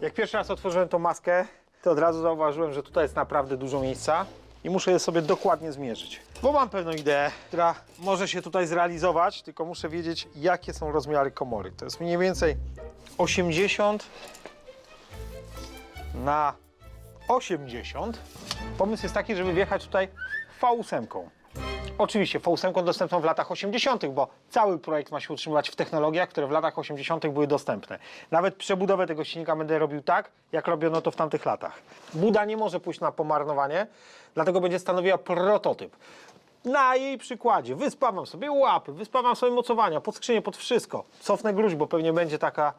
Jak pierwszy raz otworzyłem tą maskę, to od razu zauważyłem, że tutaj jest naprawdę dużo miejsca i muszę je sobie dokładnie zmierzyć. Bo mam pewną ideę, która może się tutaj zrealizować, tylko muszę wiedzieć, jakie są rozmiary komory. To jest mniej więcej 80 na 80. Pomysł jest taki, żeby wjechać tutaj V8. Oczywiście V8 dostępną w latach 80., bo cały projekt ma się utrzymywać w technologiach, które w latach 80. były dostępne. Nawet przebudowę tego silnika będę robił tak, jak robiono to w tamtych latach. Buda nie może pójść na pomarnowanie, dlatego będzie stanowiła prototyp. Na jej przykładzie wyspawam sobie łapy, wyspawam sobie mocowania, pod skrzynię, pod wszystko. Cofnę gruź, bo pewnie będzie taka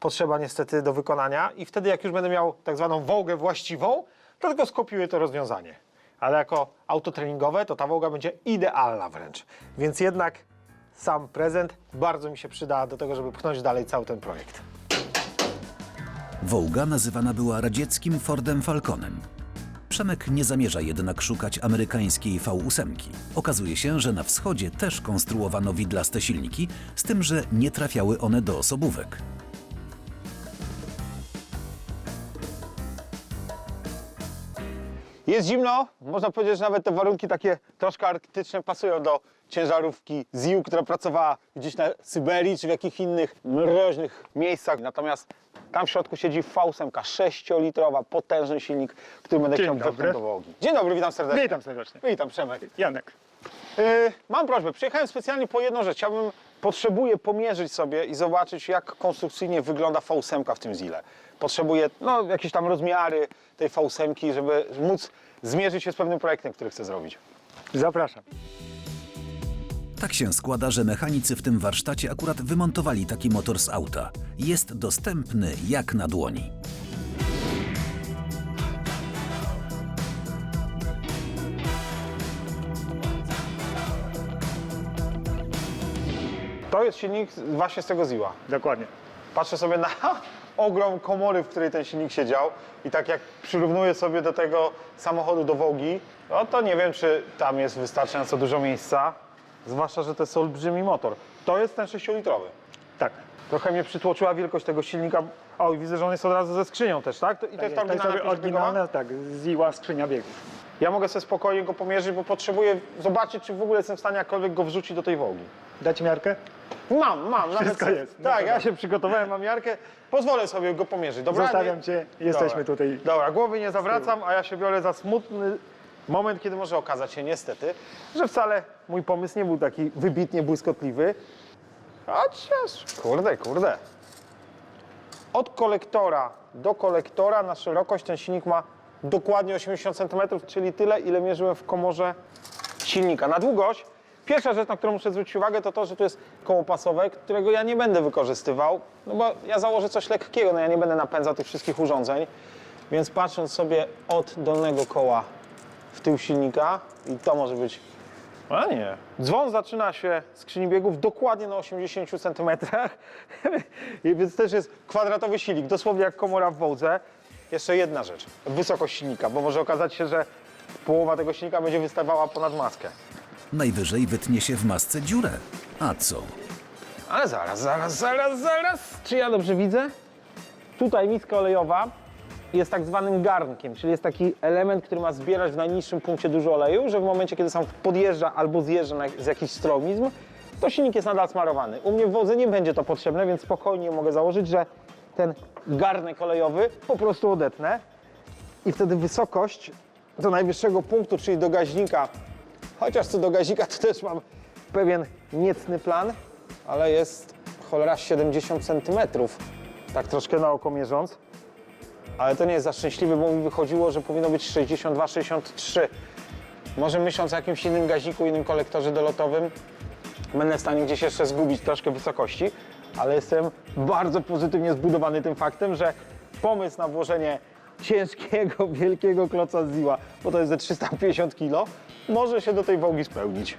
potrzeba niestety do wykonania i wtedy jak już będę miał tak zwaną wołgę właściwą, to tylko skopiuję to rozwiązanie. Ale jako auto treningowe to ta wołga będzie idealna wręcz. Więc jednak sam prezent bardzo mi się przyda do tego, żeby pchnąć dalej cały ten projekt. Wołga nazywana była radzieckim Fordem Falconem. Przemek nie zamierza jednak szukać amerykańskiej V8. Okazuje się, że na wschodzie też konstruowano widlaste silniki, z tym, że nie trafiały one do osobówek. Jest zimno, można powiedzieć, że nawet te warunki takie troszkę arktyczne pasują do ciężarówki ZIU, która pracowała gdzieś na Syberii czy w jakichś innych mroźnych miejscach. Natomiast tam w środku siedzi V8, 6-litrowa, potężny silnik, który będę Dzień chciał dobry. wepchnąć do Wołogi. Dzień dobry, witam serdecznie. Witam serdecznie. Witam, Przemek. Janek. Yy, mam prośbę, przyjechałem specjalnie po jedną rzecz. Chciałbym, potrzebuję pomierzyć sobie i zobaczyć, jak konstrukcyjnie wygląda V8 w tym Zile. Potrzebuję no, jakieś tam rozmiary tej V8, żeby móc zmierzyć się z pewnym projektem, który chcę zrobić. Zapraszam. Tak się składa, że mechanicy w tym warsztacie akurat wymontowali taki motor z auta. Jest dostępny jak na dłoni. To jest silnik właśnie z tego Ziła. Dokładnie. Patrzę sobie na ogrom komory, w której ten silnik siedział i tak jak przyrównuję sobie do tego samochodu do Wołgi, no to nie wiem, czy tam jest wystarczająco dużo miejsca, zwłaszcza, że to jest olbrzymi motor. To jest ten 6-litrowy. Tak. Trochę mnie przytłoczyła wielkość tego silnika. O, i widzę, że on jest od razu ze skrzynią też, tak? To, I to jest ta to jest oryginalna oryginalna, tak, ziła skrzynia biegów. Ja mogę sobie spokojnie go pomierzyć, bo potrzebuję zobaczyć, czy w ogóle jestem w stanie jakkolwiek go wrzucić do tej Wołgi. Dać miarkę? Mam, mam. Wszystko nawet, jest. No Tak, dobra. ja się przygotowałem, mam miarkę. Pozwolę sobie go pomierzyć, dobra? Zostawiam cię, jesteśmy Dobra. tutaj. Dobra, głowy nie zawracam, a ja się biorę za smutny moment, kiedy może okazać się niestety, że wcale mój pomysł nie był taki wybitnie błyskotliwy. Chociaż, kurde, kurde. Od kolektora do kolektora na szerokość ten silnik ma dokładnie 80 cm, czyli tyle, ile mierzyłem w komorze silnika. Na długość, pierwsza rzecz, na którą muszę zwrócić uwagę, to to, że tu jest koło pasowe, którego ja nie będę wykorzystywał, no bo ja założę coś lekkiego, no ja nie będę napędzał tych wszystkich urządzeń, więc patrząc sobie od dolnego koła w tył silnika i to może być a nie. Dzwon zaczyna się skrzyni biegów dokładnie na 80 cm, więc też jest kwadratowy silnik, dosłownie jak komora w wołdze. Jeszcze jedna rzecz, wysokość silnika, bo może okazać się, że połowa tego silnika będzie wystawała ponad maskę. Najwyżej wytnie się w masce dziurę. A co? Ale zaraz, zaraz, zaraz, zaraz. Czy ja dobrze widzę? Tutaj miska olejowa jest tak zwanym garnkiem, czyli jest taki element, który ma zbierać w najniższym punkcie dużo oleju, że w momencie, kiedy sam podjeżdża albo zjeżdża na, z jakiś stromizm, to silnik jest nadal smarowany. U mnie w wodze nie będzie to potrzebne, więc spokojnie mogę założyć, że ten garnek olejowy po prostu odetnę i wtedy wysokość do najwyższego punktu, czyli do gaźnika, chociaż co do gaźnika to też mam pewien niecny plan, ale jest cholera 70 cm, tak troszkę na oko mierząc. Ale to nie jest za szczęśliwy, bo mi wychodziło, że powinno być 62-63. Może myśląc o jakimś innym gaziku, innym kolektorze dolotowym, będę w stanie gdzieś jeszcze zgubić troszkę wysokości, ale jestem bardzo pozytywnie zbudowany tym faktem, że pomysł na włożenie ciężkiego, wielkiego kloca z Ziła, bo to jest ze 350 kg, może się do tej wołgi spełnić.